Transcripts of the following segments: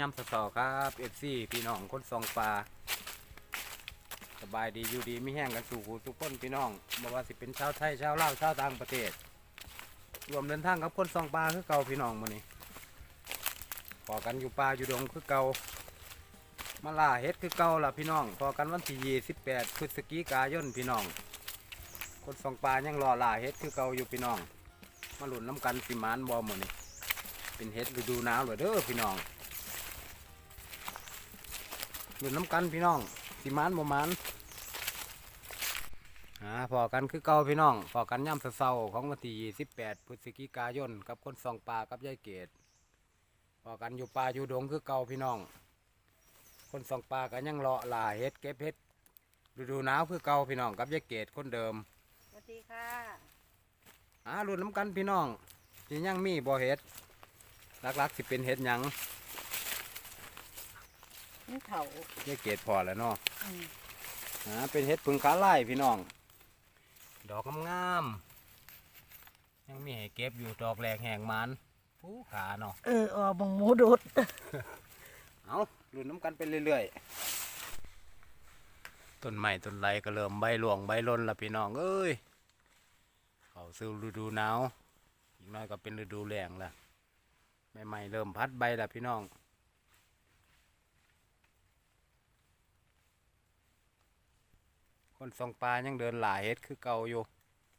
ย่ำสตอครับเอฟซีพี่น้องคนซองปลาสบายดีอยู่ดีไม่แห้งกันสู่หูทุกคนพี่น้องบ่ว่าสิเป็นชาวไทยชาวลาวชาวต่างประเทศ รวมเดินทางกับคนซองปลาคือเก่าพี่น้องมื้อนี้พอกันอยู่ป่าอยู่ดงคือเก่ามาล่าเฮ็ดคือเก่าล่ะพี่น้องพอกันวันที่28พฤศจิกายนพี่น้อง คนซองปลายังรอล่าเฮ็ดคือเก่าอยู่พี่น้อง มาหลุนน้ำกันสิมานบ่มื้อนี้เป็นเฮ็ดฤดูหนาวเลยเด้อพี่น้อง ลุดน้ำกันพี่น้องสิมานบ่มานอ่าพอกันคือเก่าพี่น้องพอกันย่ำเศร้าๆของวันที่28พฤศจิกายนกับคนสองปลากับยายเกดพอกันอยู่ป่าอยู่ดงคือเก่าพี่น้อง คนสองปลากันยังเลาะล่าเฮ็ดเก็บเฮ็ดฤดูหนาวคือเก่าพี่น้องกับยายเกดคนเดิมสวัสดีค่ะอ่าหลุดน้ำกันพี่น้องที่ยังมีบ่เฮ็ดหลักๆสิเป็นเฮ็ดหยัง นี่เถายายเกดพอแล้วเนาะอืมอ่าเป็นเห็ดพึ่งขาไล่พี่น้อง ดอกงามๆยังมีให้เก็บอยู่ดอกแหลกแหงมันผู้ขาเนาะเออออกบังหมูดุดเอาลุ้นน้ำกันไปเรื่อยๆต้นใหม่ต้นไรก็เริ่มใบหลวงใบหล่นละพี่น้องเอ้ยเขาสู่ฤดูหนาวอีกหน้อยก็เป็นฤดูแล้งละใหม่ๆเริ่มพัดใบละพี่น้อง คนส่องปลายังเดินหลายเฮ็ดคือเก่าอยู่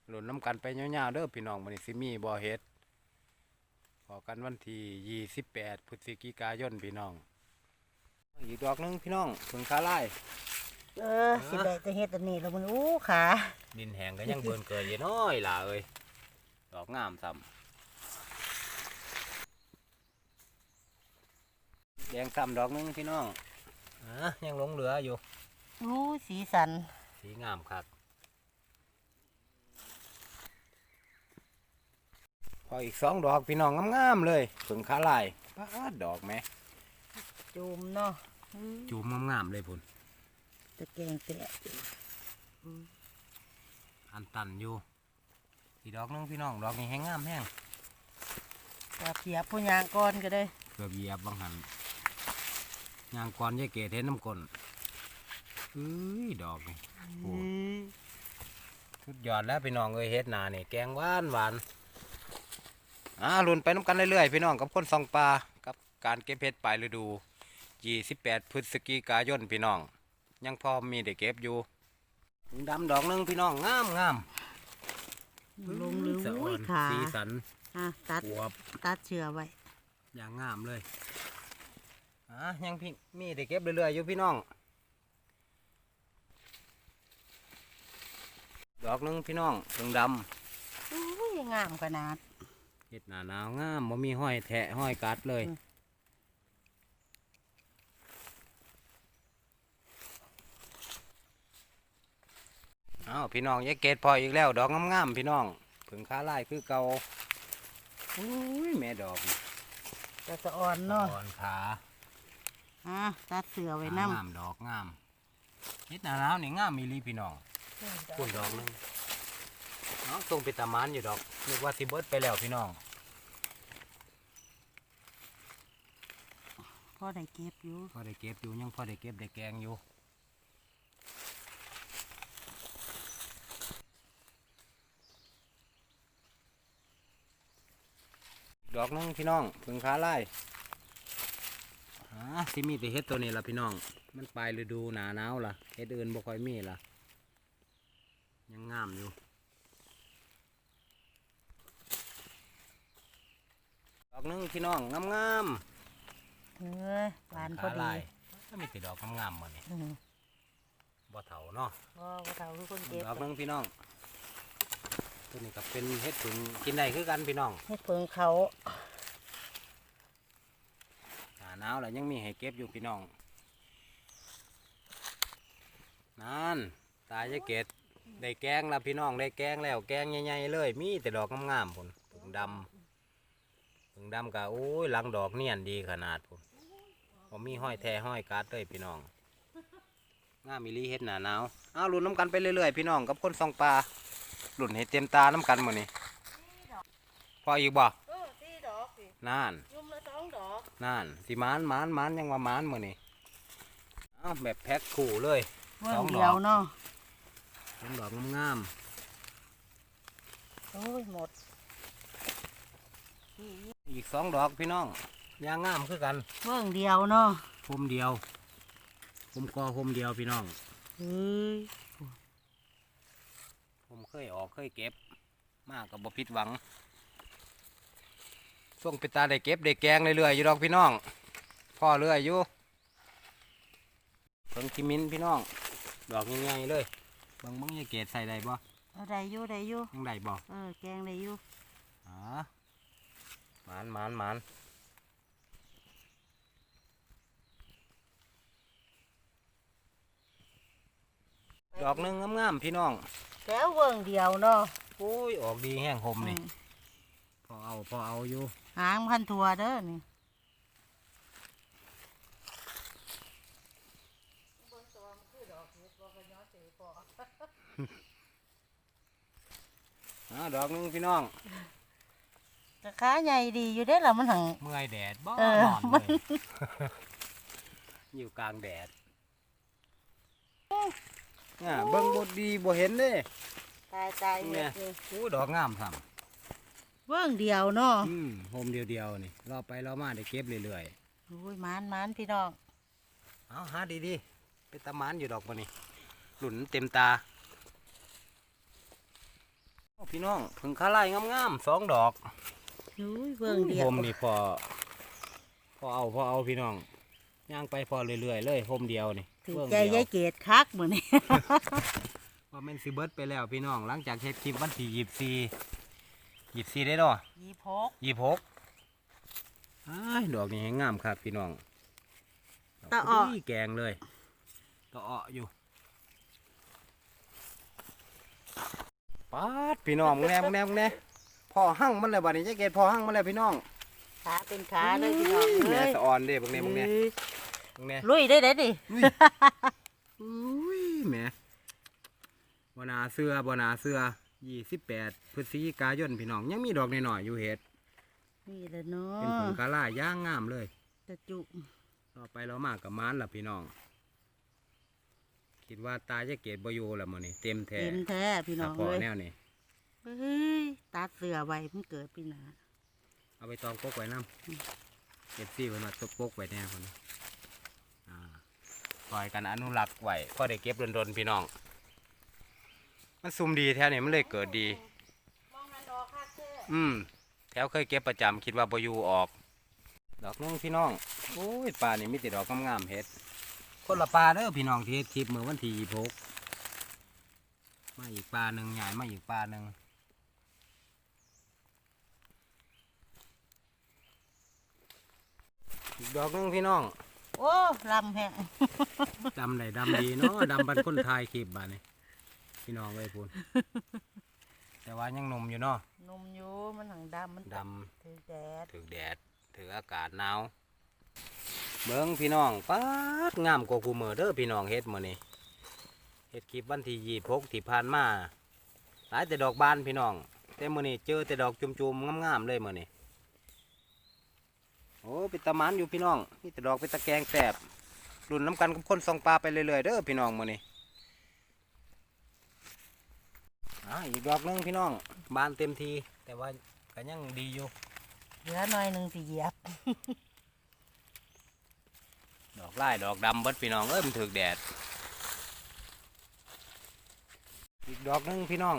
หล่นน้ำกันไปยาวๆเด้อพี่น้องมันนี้สิมีบ่อเฮ็ดพอกันวันที่ยี่สิบแปดพฤศจิกายนพี่น้อง อีกดอกหนึงพี่น้องถึงคาไล่เออสิได้จะเฮ็ดอันนี้แล้วมันอู้ขาดินแห้งก็ยังเบิ่นเกิดอยู่น้อยล่ะเอ้ยดอกงามซ้ำแดงซ้ำดอกหนึงพี่น้องอะยังหลงเหลืออยู่อู้สีสัน สีงามคักพออีกสองดอกพี่น้องงามๆเลยถึงคาไล่ปาดดอกไหมจูมเนาะอืมจูมงามๆเลยพุ่นตะแกรงแตะอันตันอยู่อีกดอกหนึงพี่น้องดอกนี้แห้งงามแห้งกระเพียบผู้ยางก้อนก็ได้เกือบเหยียบบางหันยางก่อนยายเกดเห็นน้ำกลนเอ้ยดอกนี่ โอ้สุดยอดแล้วพี่น้องเอ้ยเฮ็ดหนานี่แกงหวานหวานอ่าลุนไปน้ำกันเรื่อยๆพี่น้องกับคนส่องปลากับการเก็บเห็ดปลายฤดู28พฤศจิกายนพี่น้อง ยังพอมีได้เก็บอยู่ดำดอกหนึงพี่น้องงามงามลงหรือสะอุ้อ่อยนขาสีสันอะตัดอวบตัดเชือไว้ อย่างงามเลยอะยังพี่มีได้เก็บเรื่อยๆอยู่พี่น้อง ดอกหนึงพี่น้องถึงดำอุ้ยงามขนาดเห็ดหนาหนาวงามบ่มีห้อยแทะห้อยกัดเลยอืมอ้าวพี่น้องยายเกตพออีกแล้ว ดอกงามๆพี่น้องผึ่งค้าไล่คือเก่าอุ้ยแม่ดอกนี่จะสะอ่อนเนาะอ่อนขาอะตัดเสือไว้ขางน้ำามดอกงามเห็ดหนาหนาวนี่งามมีลีพี่น้อง ปุ้นดอกหนึงน้องทรงเป็นตามานอยู่ดอกนึกว่าสิเบิดไปแล้วพี่น้องพอได้เก็บอยู่พอได้เก็บอยู่ยังพอได้เก็บได้แกงอยู่ดอกหนึงพี่น้องผึ่งค้าไล่อ่าสิมีแต่เฮ็ดตัวนี้ล่ะพี่น้อง มันปลายฤดูหนาหนาวล่ะเฮ็ดอื่นบ่ค่อยมีล่ะ ยังงามอยู่ดอกหนึงพี่น้องงามงามเอ้ยหวานพอดีก็มีแต่ดอกงามๆหมดนี่อืมบ่เถาเนาะบ่ว่าเฒ่าคือคนเก็บดอกหนึงพี่น้องตัวนี้ก็เป็นเฮ็ดผึ่งกินได้คือกันพี่น้องเฮ็ดเพิงเขาหนาหนาวแล้วยังมีให้เก็บอยู่พี่น้องนั่นตายจะเกต ได้แกงแล้วพี่น้องได้แกงแล้วแกงใหญ่ๆเลย มีแต่ดอกงามๆพุ่นผึ่งดำผึ่งดำกะโอ้ยหลังดอกเนียนดีขนาดพุ่นผมมีห้อยแท้ห้อยการ์ดเลยพี่น้องงามมีลีเฮ็ดหนาหนาวอ้าวลุ้นน้ำกันไปเรื่อยๆพี่น้องกับคนส่องปลาลุ้นให้เต็มตาน้ำกันหมดนี่พออีกบ่เออสี่ดอกสินั่นยุมละสองดอกนั่นสิหมานหมานหมานยังว่าหมานมื้อนี้เอาแบบแพ็คคู่เลยเบิ่สองงดอกเดียวเนาะ เป็นดอกงามโอ้ยหมด ๆอีกสองดอกพี่น้องยางงามคือกันเบิ่งเดียวเนาะพมเดียวพมกอพมเดียวพี่น้องเฮ้ยผมเคยออกเคยเก็บ มากกับบ่ผิดหวังช่วงไปตาได้เก็บได้แกงเรื่อยๆอยู่ดอกพี่น้องพ่อเรื่อยอยู่เพิ่งคิมินพี่น้อง ดอกใหญ่ๆเลยเบิ่งมึงจะเกตใส่ได้บ่เอาได้อยู่ได้อยู่ยังได้บ่เออแกงได้อยู่อ๋อหมานหมานหมานดอกหนึงงามๆพี่น้องแล้วเบิ่งเดียวเนาะโอ้ยออกดีแห้งหมนี่อืมพอเอาพอเอาอยู่หางพันทัวเด้อนี่ อ่าดอกหนึงพี่น้องราคาใหญ่ดีอยู่เด้อล่ะมันหัง เมื่อยแดดบ่เออ นอนมัเลนยอยู่กลางแดดอ่าเบิ่งบดดีบ่เห็นเด้ ตายตายหมเนี่ดยเลยโอ้ดอกงามครับเบิ่งเดียวเนาะอืมโฮมเดียวๆนี่รอไปรอมาได้เก็บเรื่อยโอ้ยหมานหมานพี่น้อง ๆเอาหาดีๆเป็นตะหมานอยู่ดอกบ่นี่หลุนเต็มตาโอ้ พี่น้องผึ่งคาไล่งามๆสองดอกโอ้ยเบิ่งเดียวโฮมนี่พอพอเอาพอเอาพี่น้องย่างไปพอเรื่อยๆเลยโฮมเดียวนี่ถือเบิ่งใจเดียยายวเกดคักมื้อนี้ว่าแม่นสิเบิดไปแล้วพี่น้องหลังจากเฮ็ดคลิปวันที่ยี่สี่ยี่สี่ได้ดอยี่พกยี่หกอ้ายดอกนี้งามครับพี่น้องตะอ้อดกดีแกงเลยตะอ้ออยู่ ปาดพี่น้องมึงแน่มึงแน่มึงแน่พอหั่งมันเลยบัดนี้จะเกตพอหั่งมันเลยพี่น้องขาเป็นขาเลยพี่น้องแม่เอ้ยสะออนเด้มึงแน่มึงแน่เอ้ยมึงแน่ลุยได้เด้ดิอุ้ยอุ้ยแหมบนาเสื้อบนาเสื้อยี่สิบแปดพฤศจิกายนพี่น้องยังมีดอกหน่อยๆอยู่เห็ดนี่แหละเนาเป็นผงะกะล่าย่างงามเลย จะจุ ต่อไปเรามากกับม้านล่ะพี่น้อง คิดว่าตาจะเกตบอยู่ละมื้อนี้เต็มแท้เต็มแท้พี่น้ถ้าองพอเลยแนวนี้เฮ้ยตัดเสือไว้มันเกิดปีหนาเอาไปตองกกไว้น้ำเก็บซี่ไว้มาตกกกไว้แน่คนนี้อ่าปล่อยกันอนุรักษ์ไว้พอได้เก็บดนๆพี่น้อง มันซุ่มดีแถวนี้มันเลยเกิดดีมองนั่นดอกคักแท้อืมแถวเคยเก็บประจำคิดว่าบอยู่ออก ดอกนึงพี่น้อง โอ้ยปลานี่มีแต่ดอกงามๆเฮ็ด คนละปลาเด้อพี่น้องที่เฮ็ดคลิปเมื่อวันที่ยี่หกมาอีกปลาหนึ่งใหญ่มาอีกปลาหนึ่งอีกดอกนึงพี่น้องโอ้ลำแห้งดำไหนดำดีเนาะดำบันคนทายคลิปบาดนี่พี่น้องเลยพูนแต่ว่ายังหนมอยู่เนาะนมอยู่มันหังดำมันดถือแดดำถือแดดถืออากาศหนาว เบิ้งพี่น้องป๊าดงามกว่ากูเมือเด้อพี่น้องเฮ็ดมือนี้เฮ็ดคลิปวันที่ยี่หกที่ผ่านมาหลายแต่ดอกบานพี่น้องแต่มือนี้เจอแต่ดอกจุ่มๆงามๆเลยมือนี้โอ้เป็นตะมันอยู่พี่น้องนี่แต่ดอกเป็นตะแกรงแสบรุ่นน้ำกันกับคนส่องปลาไปเรื่อยๆเด้อพี่น้องมือนี้อ่าอีกดอกนึงพี่น้องบานเต็มทีแต่ว่าก็ยังดีอยู่เหลือหน่อยหนึ่งสิเหยียบ อกไล่ดอกดำเบิดพี่น้องเอ้ยมันถึกแดด อีกดอกหนึงพี่น้อง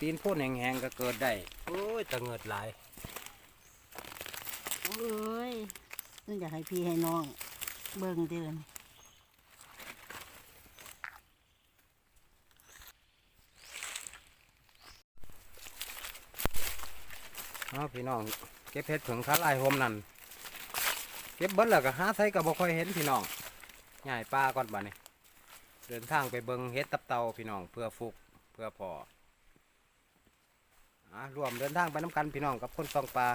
ตีนพ่นแห้งๆก็เกิดได้โอ้ยตะเงิดหลายโอ้ยมันอยากให้พี่ให้น้องเบิ่งเดือนเอาพี่น้องเก็บเพชรผงคาลายโฮมนั่น เก็บเบิดแล้วก็หาใส่ก็บ่ค่อยเห็นพี่น้องง่ายปลาก่อนบัดนี้ เดินทางไปเบิงเฮ็ดตับเตาพี่น้องเพื่อฟุกเพื่อพออะรวมเดินทางไปน้ำกันพี่น้องกับคนซองปลา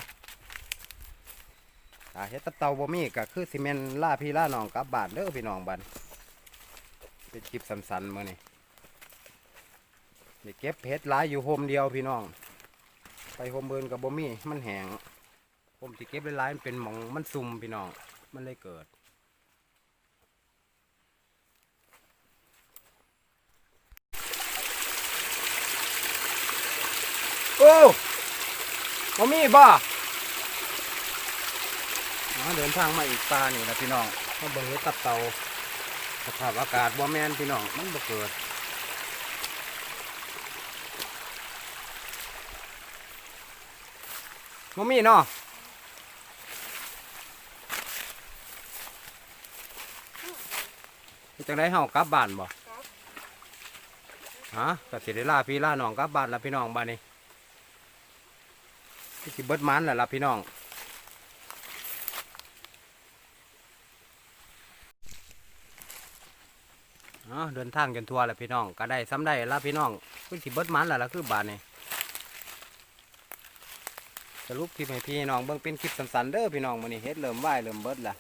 ถ้าเฮ็ดตับเตาบ่มีก็คือซีเมนล่าพี่ล่าน้องกับบ้านเด้อพี่น้องบัดเป็นคลิปสั้นๆมื้อนี้นี่เก็บเฮ็ดหลายอยู่โฮมเดียวพี่น้อง ไปโฮมเบิร์นกับบ่มีมันแหง ผมที่เก็บหลายๆมันเป็นหมองมันซุ่มพี่น้อง มันเลยเกิด โอ้บ่มีบ่อ๋อเดินทางมาอีกปลานี่แหละพี่น้องมาเบิ่งตับเตาสภาพอากาศบ่แมนพี่น้องมันบ่เกิดบ่มีเนาะเฮ็ด จังไดเฮากลับบ้านบ่ฮะก็สิได้ล่าพี่ล่าน้องกลับบ้านละพี่น้องบ้านนี้ที่สิเบิดมันแหล้วล่ะพี่น้องเดินทางจนทัวร์แหล้วพี่น้องก็ได้ซ้ำได้ละพี่น้องคือสิเบิดมันแหล้วล่ะคือบานนี้สรุปคลิปให้พี่น้องเบิ่งเป็นคลิปสั้นๆเด้อพี่น้องมื้อนี้เฮ็ดเริ่มไหวเริ่มเบิดละ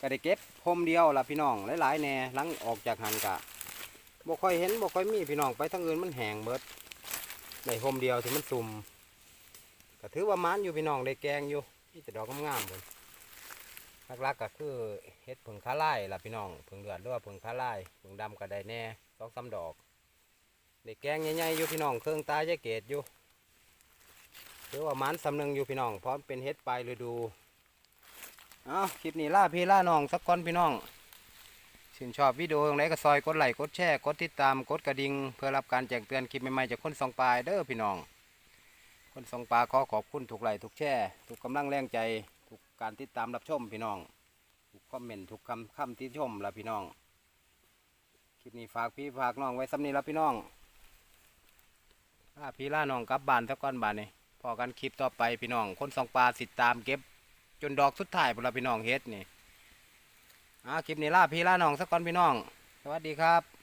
ก็ได้เก็บ พรมเดียวล่ะพี่น้องหลายๆแน่หลังออกจากหันกะบ่ค่อยเห็นบ่ค่อยมีพี่น้องไปทางอื่นมันแห้งเบิดได้พรมเดียวที่มันซุ่มก็ถือว่ามันอยู่พี่น้องได้แกงอยู่นี่แต่ดอกงามๆพุ่นหลักๆก็คือเฮ็ดผึ่งคาไล่ล่ะพี่น้องผึ่งเดือดหรือว่าผึ่งคาไล่ผึ่งดำก็ได้แน่สองสาดอกได้แกงใหญ่ๆอยู่พี่น้องเครื่องตาแยเกตอยู่หรือว่ามันสำนึงอยู่พี่น้องพราะมันเป็นเฮ็ดปลายฤดู เอาคลิปนี้ล่าพี่ล่าน้องสักก่อนพี่น้องชื่นชอบวิดีโออย่างไรก็ซอยกดไลค์กดแชร์กดติดตามกดกระดิ่งเพื่อรับการแจ้งเตือนคลิปใหม่ๆจากคนสองปลายเด้อพี่น้อง คนสองปลาขอขอบคุณทุกไลค์ทุกแชร์ทุกกำลังแรงใจทุกการติดตามรับชมพี่น้องทุกคอมเมนต์ทุกคำคำที่ชมละพี่น้องคลิปนี้ฝากพี่ฝากน้องไว้สำนีละพี่น้องล่าพี่ล่าน้องกลับบ้านสักก้อนบ้านนี่พอกันคลิปต่อไปพี่น้อง คนสองปลาติดตามเก็บ จนดอกสุดท้ายพวกเราพี่น้องเฮ็ดนี่อ่าคลิปนี้ล่าพี่ล่าน้องสักก้อนพี่น้อง สวัสดีครับ